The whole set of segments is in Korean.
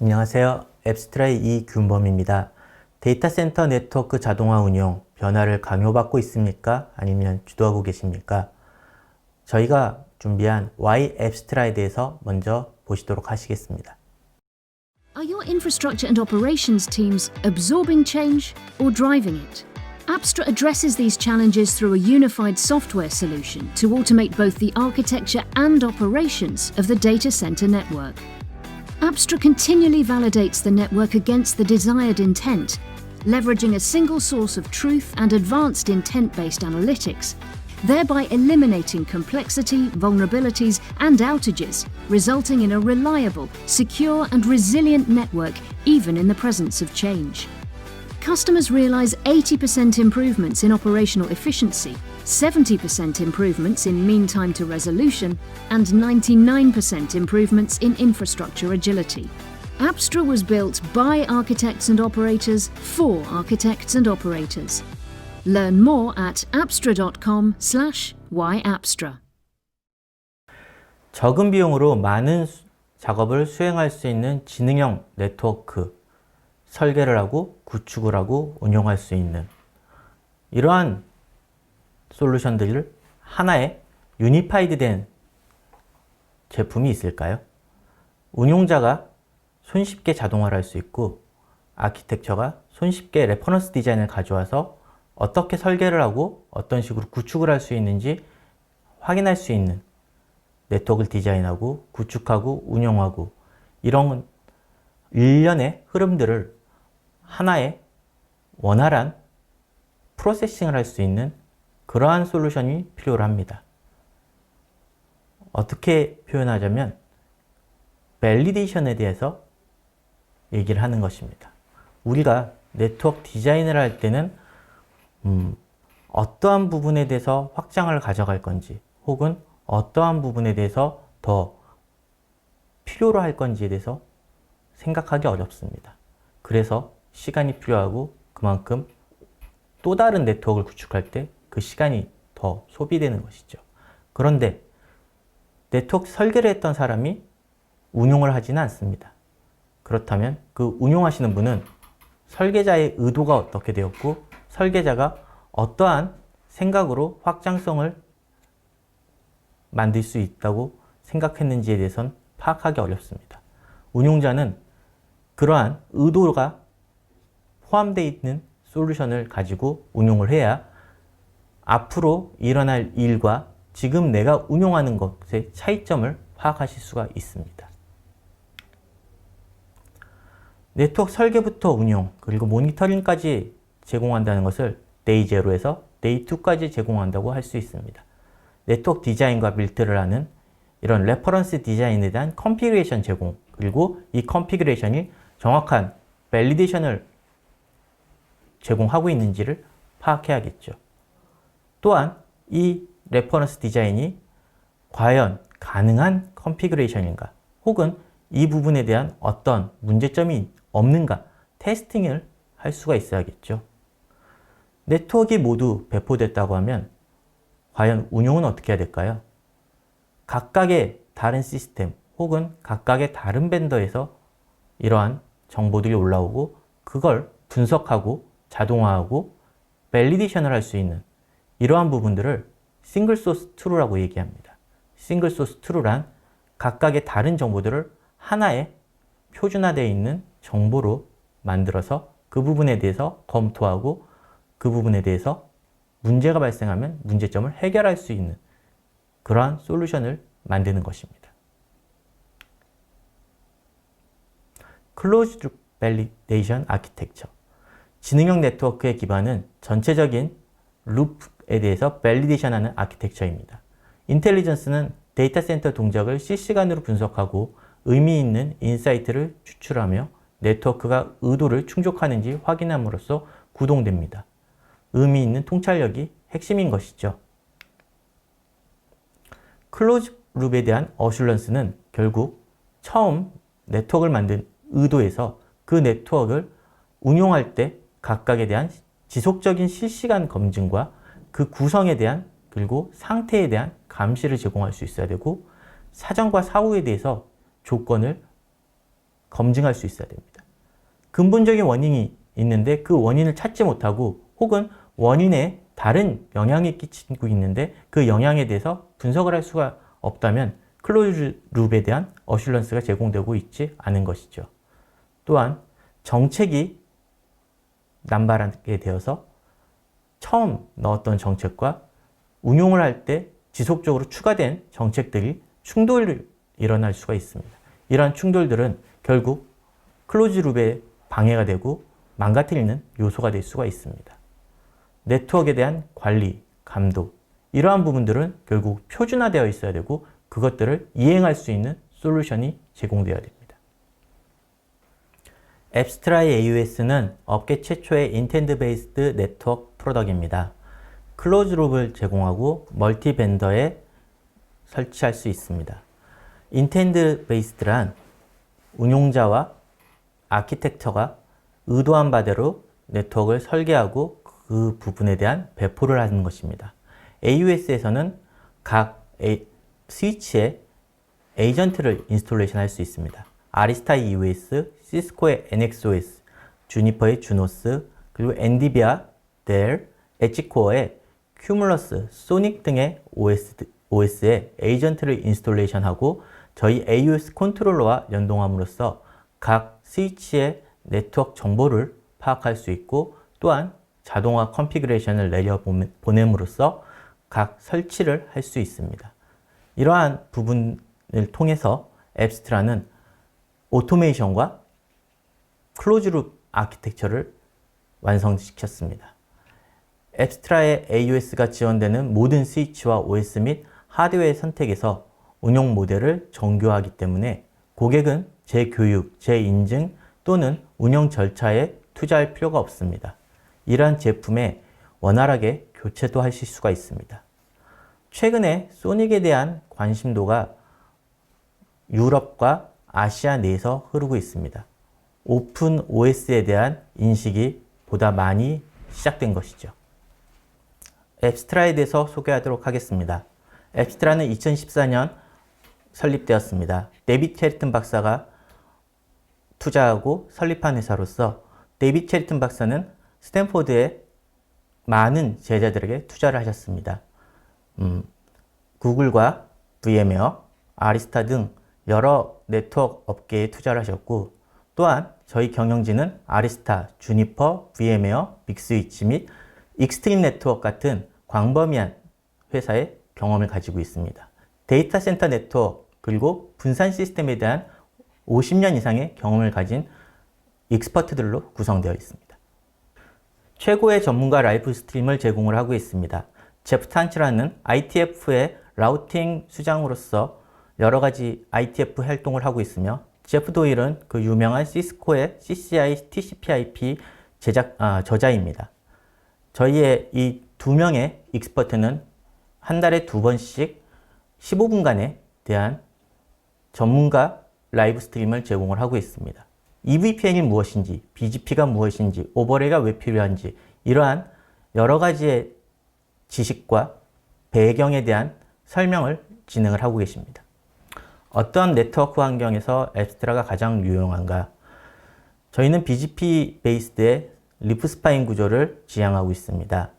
안녕하세요. 앱스트라의 이균범입니다. 데이터 센터 네트워크 자동화 운영 변화를 강요받고 있습니까? 아니면 주도하고 계십니까? 저희가 준비한 Y 앱스트라에 대해서 먼저 보시도록 하시겠습니다. Are your infrastructure and operations teams absorbing change or driving it? Apstra addresses these challenges through a unified software solution to automate both the architecture and operations of the data center network. Apstra continually validates the network against the desired intent, leveraging a single source of truth and advanced intent based analytics, thereby eliminating complexity, vulnerabilities, and outages, resulting in a reliable, secure, and resilient network even in the presence of change. Customers realize 80% improvements in operational efficiency, 70% improvements in mean time to resolution, and 99% improvements in infrastructure agility. Apstra was built by architects and operators for architects and operators. Learn more at apstra.com/yapstra. 적은 비용으로 많은 수- 작업을 수행할 수 있는 지능형 네트워크 설계를 하고 구축을 하고 운용할 수 있는 이러한 솔루션들을 하나의 유니파이드 된 제품이 있을까요? 운용자가 손쉽게 자동화를 할 수 있고 아키텍처가 손쉽게 레퍼런스 디자인을 가져와서 어떻게 설계를 하고 어떤 식으로 구축을 할 수 있는지 확인할 수 있는 네트워크를 디자인하고 구축하고 운영하고 이런 일련의 흐름들을 하나의 원활한 프로세싱을 할 수 있는 그러한 솔루션이 필요로 합니다. 어떻게 표현하자면 밸리데이션에 대해서 얘기를 하는 것입니다. 우리가 네트워크 디자인을 할 때는 음, 어떠한 부분에 대해서 확장을 가져갈 건지 혹은 어떠한 부분에 대해서 더 필요로 할 건지에 대해서 생각하기 어렵습니다. 그래서 시간이 필요하고 그만큼 또 다른 네트워크를 구축할 때 그 시간이 더 소비되는 것이죠. 그런데 네트워크 설계를 했던 사람이 운용을 하지는 않습니다. 그렇다면 그 운용하시는 분은 설계자의 의도가 어떻게 되었고 설계자가 어떠한 생각으로 확장성을 만들 수 있다고 생각했는지에 대해선 파악하기 어렵습니다. 운용자는 그러한 의도가 포함되어 있는 솔루션을 가지고 운용을 해야 앞으로 일어날 일과 지금 내가 운용하는 것의 차이점을 파악하실 수가 있습니다. 네트워크 설계부터 운용, 그리고 모니터링까지 제공한다는 것을 데이 제로에서 데이 2까지 제공한다고 할 수 있습니다. 네트워크 디자인과 밀트를 하는 이런 레퍼런스 디자인에 대한 컨피그레이션 제공, 그리고 이 컨피그레이션이 정확한 밸리데이션을 제공하고 있는지를 파악해야겠죠. 또한 이 레퍼런스 디자인이 과연 가능한 컨피그레이션인가 혹은 이 부분에 대한 어떤 문제점이 없는가 테스팅을 할 수가 있어야겠죠. 네트워크가 모두 배포됐다고 하면 과연 운용은 어떻게 해야 될까요? 각각의 다른 시스템 혹은 각각의 다른 벤더에서 이러한 정보들이 올라오고 그걸 분석하고 자동화하고 밸리데이션을 할 수 있는 이러한 부분들을 싱글 소스 트루라고 얘기합니다. 싱글 소스 트루란 각각의 다른 정보들을 하나의 표준화되어 있는 정보로 만들어서 그 부분에 대해서 검토하고 그 부분에 대해서 문제가 발생하면 문제점을 해결할 수 있는 그러한 솔루션을 만드는 것입니다. 클로즈드 밸리데이션 아키텍처 지능형 네트워크의 기반은 전체적인 룹 에 대해서 밸리데이션하는 아키텍처입니다. 인텔리전스는 데이터 센터 동작을 실시간으로 분석하고 의미 있는 인사이트를 추출하며 네트워크가 의도를 충족하는지 확인함으로써 구동됩니다. 의미 있는 통찰력이 핵심인 것이죠. 클로즈 룹에 대한 어슐런스는 결국 처음 네트워크를 만든 의도에서 그 네트워크를 운용할 때 각각에 대한 지속적인 실시간 검증과 그 구성에 대한 그리고 상태에 대한 감시를 제공할 수 있어야 되고 사전과 사후에 대해서 조건을 검증할 수 있어야 됩니다. 근본적인 원인이 있는데 그 원인을 찾지 못하고 혹은 원인에 다른 영향이 끼치고 있는데 그 영향에 대해서 분석을 할 수가 없다면 클로즈 룹에 대한 어슐런스가 제공되고 있지 않은 것이죠. 또한 정책이 남발하게 되어서 처음 넣었던 정책과 운용을 할 때 지속적으로 추가된 정책들이 충돌이 일어날 수가 있습니다. 이러한 충돌들은 결국 클로즈 룹에 방해가 되고 망가뜨리는 요소가 될 수가 있습니다. 네트워크에 대한 관리, 감독, 이러한 부분들은 결국 표준화되어 있어야 되고 그것들을 이행할 수 있는 솔루션이 제공되어야 됩니다. 앱스트라이 AUS는 업계 최초의 인텐드 베이스드 네트워크 프로덕입니다. 클로즈 룹을 제공하고 멀티 벤더에 설치할 수 있습니다. 인텐드 베이스드란 운용자와 아키텍처가 의도한 바대로 네트워크를 설계하고 그 부분에 대한 배포를 하는 것입니다. AUS에서는 각 스위치에 에이전트를 인스톨레이션 할 수 있습니다. 아리스타 EOS, 시스코의 NXOS, 주니퍼의 주노스, 그리고 엔디비아, 델, 엣지코어의 큐뮬러스, 소닉 등의 OS, OS에 에이전트를 인스톨레이션하고 저희 AUS 컨트롤러와 연동함으로써 각 스위치의 네트워크 정보를 파악할 수 있고 또한 자동화 컨피그레이션을 내려 보냄으로써 각 설치를 할 수 있습니다. 이러한 부분을 통해서 앱스트라는 오토메이션과 클로즈룹 아키텍처를 완성시켰습니다. 앱스트라의 AUS가 지원되는 모든 스위치와 OS 및 하드웨어 선택에서 운용 모델을 정교하기 때문에 고객은 재교육, 재인증 또는 운영 절차에 투자할 필요가 없습니다. 이러한 제품에 원활하게 교체도 하실 수가 있습니다. 최근에 소닉에 대한 관심도가 유럽과 아시아 내에서 흐르고 있습니다. 오픈 OS에 대한 인식이 보다 많이 시작된 것이죠. 앱스트라에 대해서 소개하도록 하겠습니다. 앱스트라는 2014년 설립되었습니다. 데빗 체리튼 박사가 투자하고 설립한 회사로서 데빗 체리튼 박사는 스탠포드에 많은 제자들에게 투자를 하셨습니다. 음, 구글과 VM웨어, 아리스타 등 여러 네트워크 업계에 투자를 하셨고 또한 저희 경영진은 아리스타, 주니퍼, VM웨어, 빅스위치 및 익스트림 네트워크 같은 광범위한 회사의 경험을 가지고 있습니다. 데이터 센터 네트워크 그리고 분산 시스템에 대한 50년 이상의 경험을 가진 익스퍼트들로 구성되어 있습니다. 최고의 전문가 라이브 스트림을 제공을 하고 있습니다. 제프 탄치라는 ITF의 라우팅 수장으로서 여러 가지 ITF 활동을 하고 있으며 제프 도일은 그 유명한 시스코의 CCI TCP/IP 제작 아, 저자입니다. 저희의 이 두 명의 익스퍼트는 한 달에 두 번씩 15분간에 대한 전문가 라이브 스트림을 제공을 하고 있습니다. EVPN이 무엇인지, BGP가 무엇인지, 오버레이가 왜 필요한지 이러한 여러 가지의 지식과 배경에 대한 설명을 진행을 하고 계십니다. 어떤 네트워크 환경에서 앱스트라가 가장 유용한가? 저희는 BGP 베이스드의 리프스파인 구조를 지향하고 있습니다.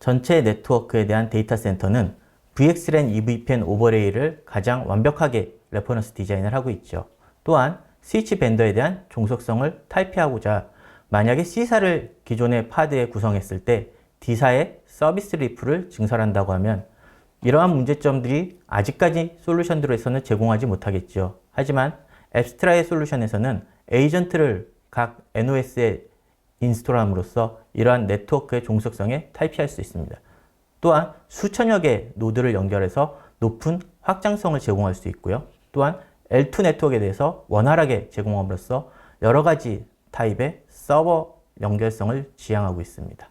전체 네트워크에 대한 데이터 센터는 VXLAN EVPN 오버레이를 가장 완벽하게 레퍼런스 디자인을 하고 있죠. 또한 스위치 밴더에 대한 종속성을 탈피하고자 만약에 C사를 기존의 파드에 구성했을 때 D사의 서비스 리프를 증설한다고 하면 이러한 문제점들이 아직까지 솔루션들에서는 제공하지 못하겠죠. 하지만 앱스트라의 솔루션에서는 에이전트를 각 NOS에 인스톨함으로써 이러한 네트워크의 종속성에 탈피할 수 있습니다. 또한 수천여 개의 노드를 연결해서 높은 확장성을 제공할 수 있고요. 또한 L2 네트워크에 대해서 원활하게 제공함으로써 여러 가지 타입의 서버 연결성을 지향하고 있습니다.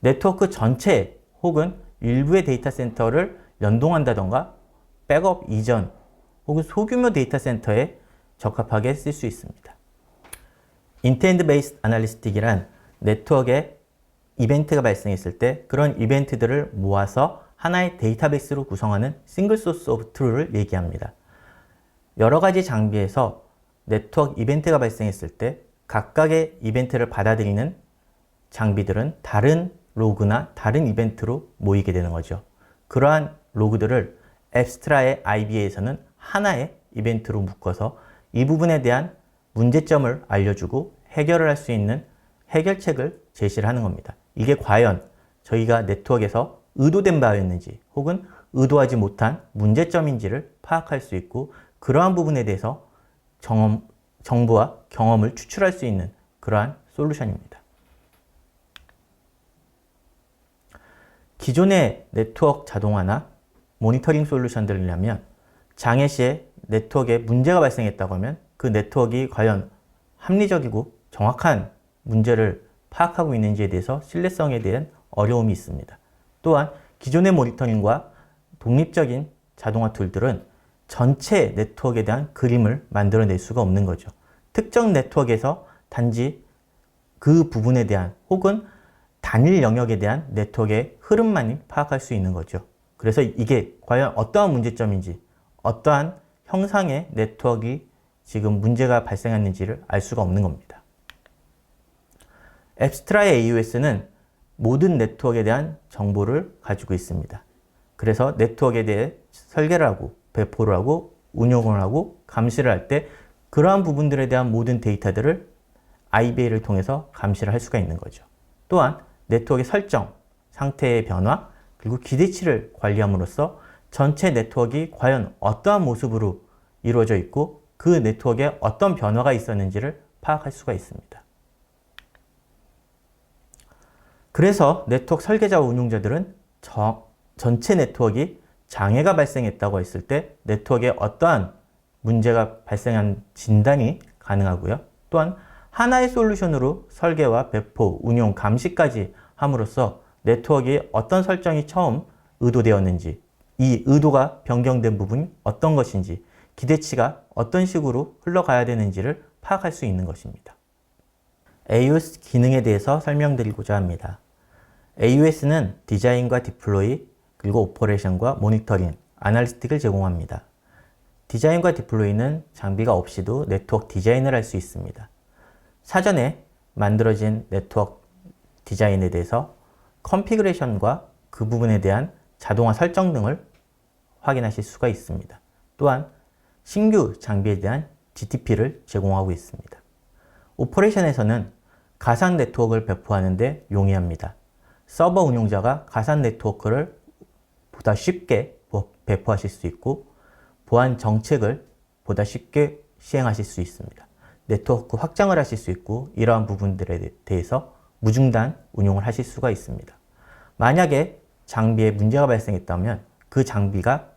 네트워크 전체 혹은 일부의 데이터 센터를 연동한다던가 백업 이전 혹은 소규모 데이터 센터에 적합하게 쓸 수 있습니다. 인텐드 베이스 아날리스틱이란 네트워크에 이벤트가 발생했을 때 그런 이벤트들을 모아서 하나의 데이터베이스로 구성하는 싱글 소스 오브 트루를 얘기합니다. 여러 가지 장비에서 네트워크 이벤트가 발생했을 때 각각의 이벤트를 받아들이는 장비들은 다른 로그나 다른 이벤트로 모이게 되는 거죠. 그러한 로그들을 앱스트라의 IBA에서는 하나의 이벤트로 묶어서 이 부분에 대한 문제점을 알려주고 해결을 할 수 있는 해결책을 제시를 하는 겁니다. 이게 과연 저희가 네트워크에서 의도된 바였는지 혹은 의도하지 못한 문제점인지를 파악할 수 있고 그러한 부분에 대해서 정험, 정보와 경험을 추출할 수 있는 그러한 솔루션입니다. 기존의 네트워크 자동화나 모니터링 솔루션들이라면 장애 시에 네트워크에 문제가 발생했다고 하면 그 네트워크가 과연 합리적이고 정확한 문제를 파악하고 있는지에 대해서 신뢰성에 대한 어려움이 있습니다. 또한 기존의 모니터링과 독립적인 자동화 툴들은 전체 네트워크에 대한 그림을 만들어낼 수가 없는 거죠. 특정 네트워크에서 단지 그 부분에 대한 혹은 단일 영역에 대한 네트워크의 흐름만이 파악할 수 있는 거죠. 그래서 이게 과연 어떠한 문제점인지 어떠한 형상의 네트워크가 지금 문제가 발생했는지를 알 수가 없는 겁니다. 앱스트라의 AOS는 모든 네트워크에 대한 정보를 가지고 있습니다. 그래서 네트워크에 대해 설계를 하고 배포를 하고 운용을 하고 감시를 할 때 그러한 부분들에 대한 모든 데이터들을 IBA를 통해서 감시를 할 수가 있는 거죠. 또한 네트워크의 설정, 상태의 변화, 그리고 기대치를 관리함으로써 전체 네트워크가 과연 어떠한 모습으로 이루어져 있고 그 네트워크에 어떤 변화가 있었는지를 파악할 수가 있습니다. 그래서 네트워크 설계자와 운용자들은 저, 전체 네트워크가 장애가 발생했다고 했을 때 네트워크에 어떠한 문제가 발생한 진단이 가능하고요. 또한 하나의 솔루션으로 설계와 배포, 운용, 감시까지 함으로써 네트워크에 어떤 설정이 처음 의도되었는지, 이 의도가 변경된 부분이 어떤 것인지, 기대치가 어떤 식으로 흘러가야 되는지를 파악할 수 있는 것입니다. AOS 기능에 대해서 설명드리고자 합니다. AOS는 디자인과 디플로이, 그리고 오퍼레이션과 모니터링, 아날리스틱을 제공합니다. 디자인과 디플로이는 장비가 없이도 네트워크 디자인을 할 수 있습니다. 사전에 만들어진 네트워크 디자인에 대해서 컨피그레이션과 그 부분에 대한 자동화 설정 등을 확인하실 수가 있습니다. 또한 신규 장비에 대한 GTP를 제공하고 있습니다. 오퍼레이션에서는 가상 네트워크를 배포하는 데 용이합니다. 서버 운용자가 가상 네트워크를 보다 쉽게 배포하실 수 있고 보안 정책을 보다 쉽게 시행하실 수 있습니다. 네트워크 확장을 하실 수 있고 이러한 부분들에 대해서 무중단 운용을 하실 수가 있습니다. 만약에 장비에 문제가 발생했다면 그 장비가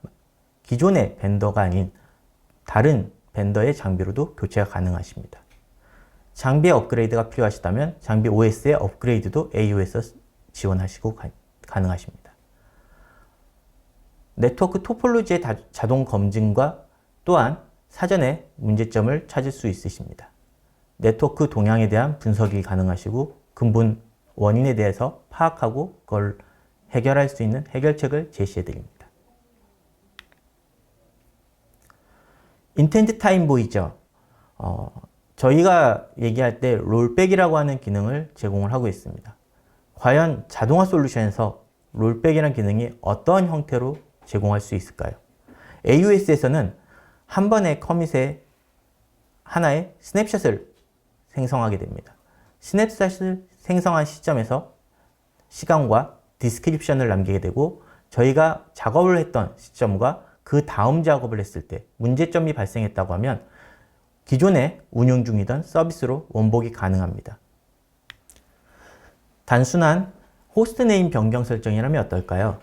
기존의 벤더가 아닌 다른 벤더의 장비로도 교체가 가능하십니다. 장비의 업그레이드가 필요하시다면 장비 OS의 업그레이드도 AOS 지원하시고 가, 가능하십니다. 네트워크 토폴로지의 다, 자동 검증과 또한 사전에 문제점을 찾을 수 있으십니다. 네트워크 동향에 대한 분석이 가능하시고 근본 원인에 대해서 파악하고 그걸 해결할 수 있는 해결책을 제시해 드립니다. 인텐트 타임 보이죠? 어, 저희가 얘기할 때 롤백이라고 하는 기능을 제공을 하고 있습니다. 과연 자동화 솔루션에서 롤백이라는 기능이 어떤 형태로 제공할 수 있을까요? AOS에서는 한 번의 커밋에 하나의 스냅샷을 생성하게 됩니다. 스냅샷을 생성한 시점에서 시간과 디스크립션을 남기게 되고 저희가 작업을 했던 시점과 그 다음 작업을 했을 때 문제점이 발생했다고 하면 기존에 운영 중이던 서비스로 원복이 가능합니다. 단순한 호스트 네임 변경 설정이라면 어떨까요?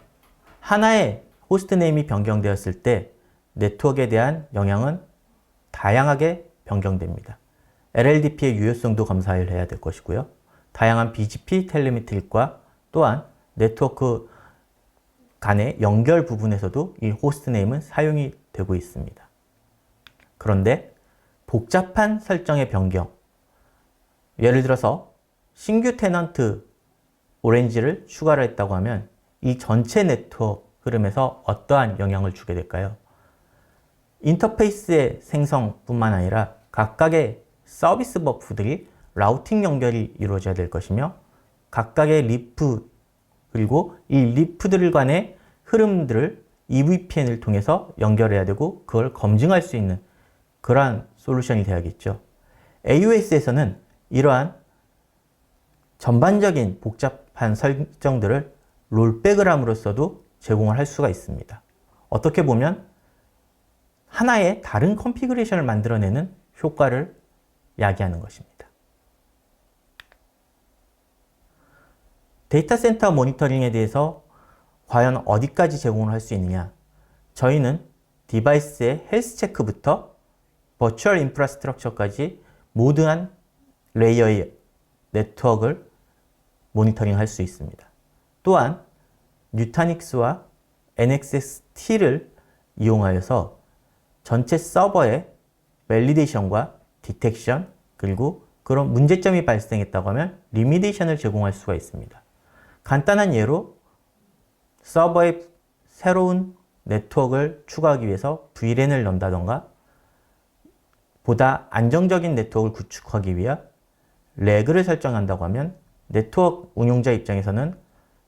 하나의 호스트 네임이 변경되었을 때 네트워크에 대한 영향은 다양하게 변경됩니다. LLDP의 유효성도 검사를 해야 될 것이고요. 다양한 BGP 텔레메트릭과 또한 네트워크 간의 연결 부분에서도 이 호스트 네임은 사용이 되고 있습니다. 그런데 복잡한 설정의 변경, 예를 들어서 신규 테넌트 오렌지를 추가를 했다고 하면 이 전체 네트워크 흐름에서 어떠한 영향을 주게 될까요? 인터페이스의 생성뿐만 아니라 각각의 서비스 버프들이 라우팅 연결이 이루어져야 될 것이며 각각의 리프 그리고 이 리프들 간의 흐름들을 EVPN을 통해서 연결해야 되고 그걸 검증할 수 있는 그러한 솔루션이 되어야겠죠. AOS에서는 이러한 전반적인 복잡 한 설정들을 롤백을 함으로써도 제공을 할 수가 있습니다. 어떻게 보면 하나의 다른 컨피그레이션을 만들어내는 효과를 야기하는 것입니다. 데이터 센터 모니터링에 대해서 과연 어디까지 제공을 할 수 있느냐? 저희는 디바이스의 헬스 체크부터 버추얼 인프라스트럭처까지 모든 레이어의 네트워크를 모니터링 할 수 있습니다. 또한 뉴타닉스와 NXST를 이용하여서 전체 서버의 밸리데이션과 디텍션 그리고 그런 문제점이 발생했다고 하면 리미데이션을 제공할 수가 있습니다. 간단한 예로 서버에 새로운 네트워크를 추가하기 위해서 VLAN을 넣는다던가 보다 안정적인 네트워크를 구축하기 위해 레그를 설정한다고 하면 네트워크 운용자 입장에서는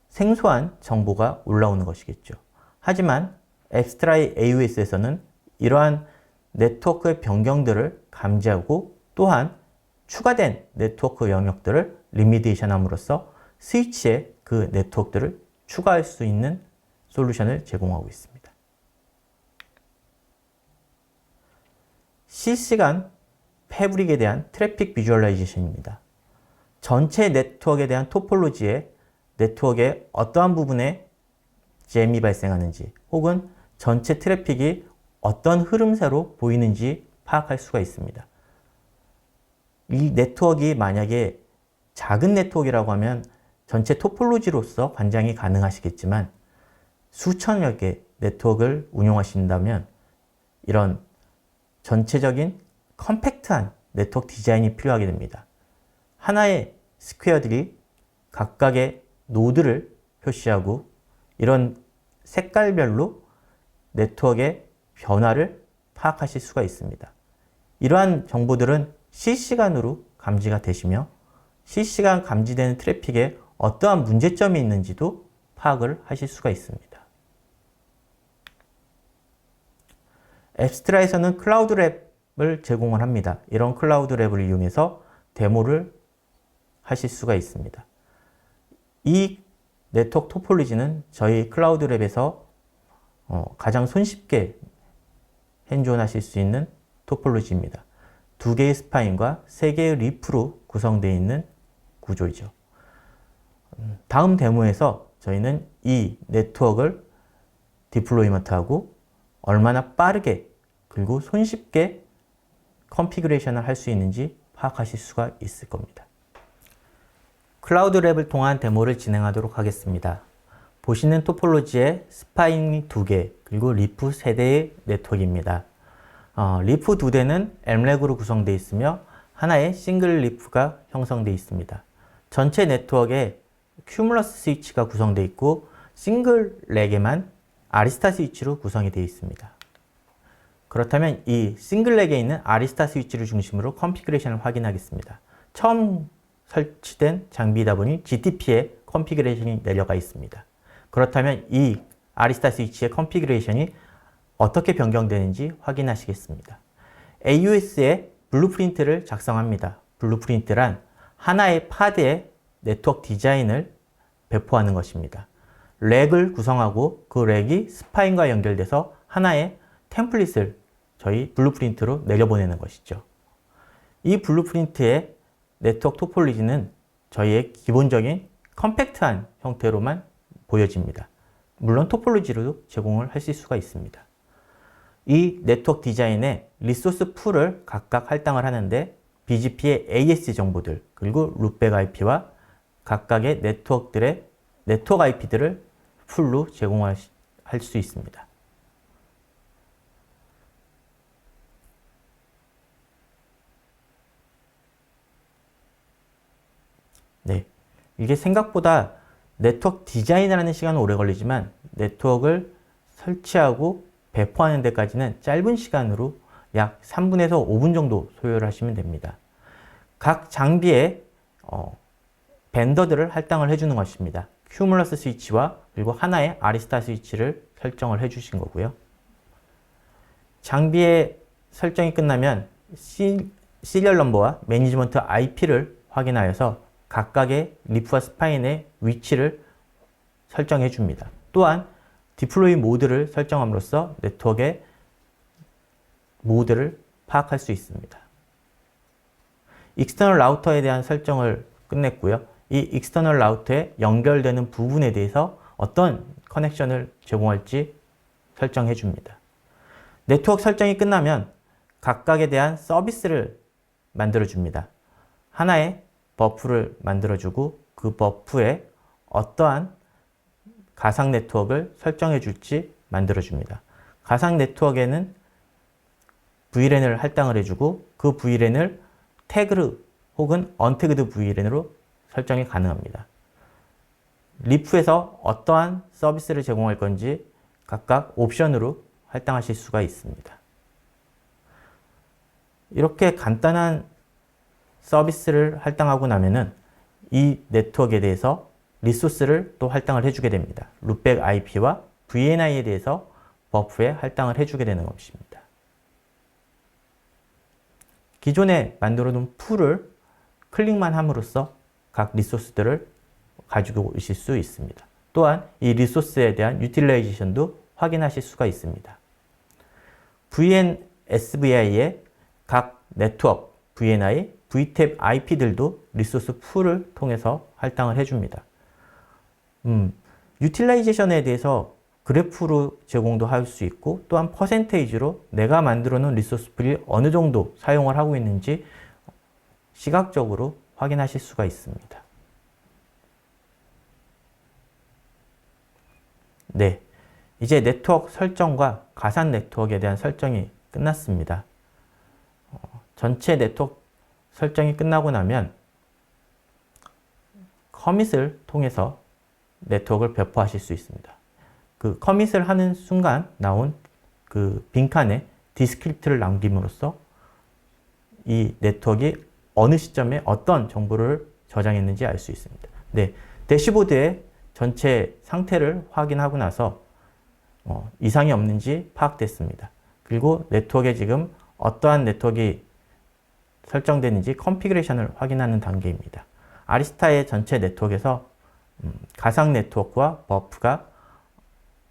생소한 정보가 올라오는 것이겠죠. 하지만 앱스트라이 AOS에서는 이러한 네트워크의 변경들을 감지하고 또한 추가된 네트워크 영역들을 리미데이션 함으로써 스위치에 그 네트워크들을 추가할 수 있는 솔루션을 제공하고 있습니다. 실시간 패브릭에 대한 트래픽 비주얼라이제이션입니다. 전체 네트워크에 대한 토폴로지에 네트워크의 어떠한 부분에 잼이 발생하는지 혹은 전체 트래픽이 어떤 흐름새로 보이는지 파악할 수가 있습니다. 이 네트워크가 만약에 작은 네트워크라고 하면 전체 토폴로지로서 관장이 가능하시겠지만 수천여 개 네트워크를 운용하신다면 이런 전체적인 컴팩트한 네트워크 디자인이 필요하게 됩니다. 하나의 스퀘어들이 각각의 노드를 표시하고 이런 색깔별로 네트워크의 변화를 파악하실 수가 있습니다. 이러한 정보들은 실시간으로 감지가 되시며 실시간 감지되는 트래픽에 어떠한 문제점이 있는지도 파악을 하실 수가 있습니다. 앱스트라에서는 클라우드 랩을 제공을 합니다. 이런 클라우드 랩을 이용해서 데모를 하실 수가 있습니다. 이 네트워크 토폴로지는 저희 클라우드 랩에서 어, 가장 손쉽게 핸즈온하실 수 있는 토폴로지입니다. 두 개의 스파인과 세 개의 리프로 구성되어 있는 구조이죠. 음, 다음 데모에서 저희는 이 네트워크를 디플로이먼트하고 얼마나 빠르게 그리고 손쉽게 컨피그레이션을 할 수 있는지 파악하실 수가 있을 겁니다. 클라우드 랩을 통한 데모를 진행하도록 하겠습니다. 보시는 토폴로지에 스파인 2개 그리고 리프 3대의 네트워크입니다. 어, 리프 2대는 M렉으로 구성되어 있으며 하나의 싱글 리프가 형성되어 있습니다. 전체 네트워크에 큐뮬러스 스위치가 구성되어 있고 싱글 렉에만 아리스타 스위치로 구성이 되어 있습니다. 그렇다면 이 싱글 렉에 있는 아리스타 스위치를 중심으로 컨피그레이션을 확인하겠습니다. 처음 설치된 장비이다 보니 GTP에 컨피그레이션이 내려가 있습니다. 그렇다면 이 아리스타 스위치의 컨피그레이션이 어떻게 변경되는지 확인하시겠습니다. AUS에 블루프린트를 작성합니다. 블루프린트란 하나의 파드의 네트워크 디자인을 배포하는 것입니다. 렉을 구성하고 그 렉이 스파인과 연결돼서 하나의 템플릿을 저희 블루프린트로 내려보내는 것이죠. 이 블루프린트의 네트워크 토폴로지는 저희의 기본적인 컴팩트한 형태로만 보여집니다. 물론 토폴로지로 제공을 하실 수가 있습니다. 이 네트워크 디자인에 리소스 풀을 각각 할당을 하는데 BGP의 AS 정보들 그리고 룩백 IP와 각각의 네트워크들의 네트워크 IP들을 풀로 제공할 수 있습니다. 네. 이게 생각보다 네트워크 디자인하는 시간은 오래 걸리지만 네트워크를 설치하고 배포하는 데까지는 짧은 시간으로 약 3분에서 5분 정도 소요를 하시면 됩니다. 각 장비에 어, 밴더들을 할당을 해주는 것입니다. 큐뮬러스 스위치와 그리고 하나의 아리스타 스위치를 설정을 해주신 거고요. 장비의 설정이 끝나면 시, 시리얼 넘버와 매니지먼트 IP를 확인하여서 각각의 리프와 스파인의 위치를 설정해 줍니다. 또한 디플로이 모드를 설정함으로써 네트워크의 모드를 파악할 수 있습니다. 익스터널 라우터에 대한 설정을 끝냈고요. 이 익스터널 라우터에 연결되는 부분에 대해서 어떤 커넥션을 제공할지 설정해 줍니다. 네트워크 설정이 끝나면 각각에 대한 서비스를 만들어 줍니다. 하나의 버프를 만들어 주고 그 버프에 어떠한 가상 네트워크를 설정해 줄지 만들어 줍니다. 가상 네트워크에는 VLAN을 할당을 해주고 그 VLAN을 태그 혹은 언태그드 VLAN으로 설정이 가능합니다. 리프에서 어떠한 서비스를 제공할 건지 각각 옵션으로 할당하실 수가 있습니다. 이렇게 간단한 서비스를 할당하고 나면은 이 네트워크에 대해서 리소스를 또 할당을 해주게 됩니다. 룻백 IP와 VNI에 대해서 버프에 할당을 해주게 되는 것입니다. 기존에 만들어 놓은 풀을 클릭만 함으로써 각 리소스들을 가지고 오실 수 있습니다. 또한 이 리소스에 대한 유틸라이제이션도 확인하실 수가 있습니다. VN SVI의 각 네트워크, VNI, VTAP IP들도 리소스 풀을 통해서 할당을 해줍니다. 음, 유틸라이제이션에 대해서 그래프로 제공도 할 수 있고 또한 퍼센테이지로 내가 만들어 놓은 리소스 풀이 어느 정도 사용을 하고 있는지 시각적으로 확인하실 수가 있습니다. 네. 이제 네트워크 설정과 가상 네트워크에 대한 설정이 끝났습니다. 어, 전체 네트워크 설정이 끝나고 나면 커밋을 통해서 네트워크를 배포하실 수 있습니다. 그 커밋을 하는 순간 나온 그 빈칸에 디스크립트를 남김으로써 이 네트워크가 어느 시점에 어떤 정보를 저장했는지 알 수 있습니다. 네, 대시보드에 전체 상태를 확인하고 나서 어, 이상이 없는지 파악됐습니다. 그리고 네트워크에 지금 어떠한 네트워크가 설정되는지 컨피그레이션을 확인하는 단계입니다. 아리스타의 전체 네트워크에서 음, 가상 네트워크와 버프가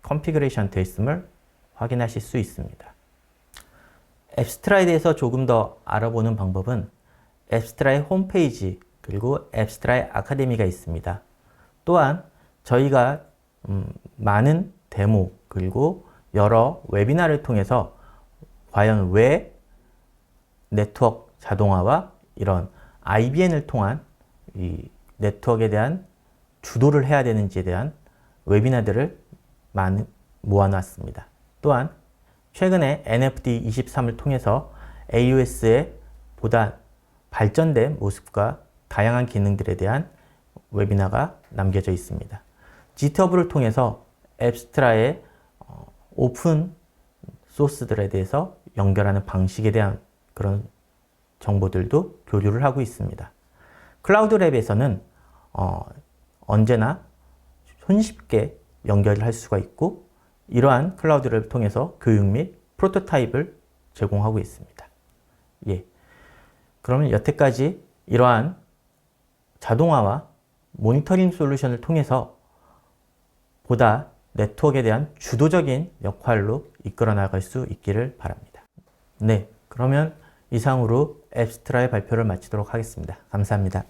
컨피그레이션 되어 있음을 확인하실 수 있습니다. 앱스트라에 대해서 조금 더 알아보는 방법은 앱스트라의 홈페이지 그리고 앱스트라의 아카데미가 있습니다. 또한 저희가 음, 많은 데모 그리고 여러 웨비나를 통해서 과연 왜 네트워크 자동화와 이런 IBN을 통한 이 네트워크에 대한 주도를 해야 되는지에 대한 웨비나들을 많이 모아놨습니다. 또한 최근에 NFT 23을 통해서 AOS의 보다 발전된 모습과 다양한 기능들에 대한 웨비나가 남겨져 있습니다. GitHub를 통해서 앱스트라의 어, 오픈 소스들에 대해서 연결하는 방식에 대한 그런 정보들도 교류를 하고 있습니다. 클라우드 랩에서는 어, 언제나 손쉽게 연결을 할 수가 있고 이러한 클라우드를 통해서 교육 및 프로토타입을 제공하고 있습니다. 예. 그러면 여태까지 이러한 자동화와 모니터링 솔루션을 통해서 보다 네트워크에 대한 주도적인 역할로 이끌어 나갈 수 있기를 바랍니다. 네. 그러면 이상으로 앱스트라의 발표를 마치도록 하겠습니다. 감사합니다.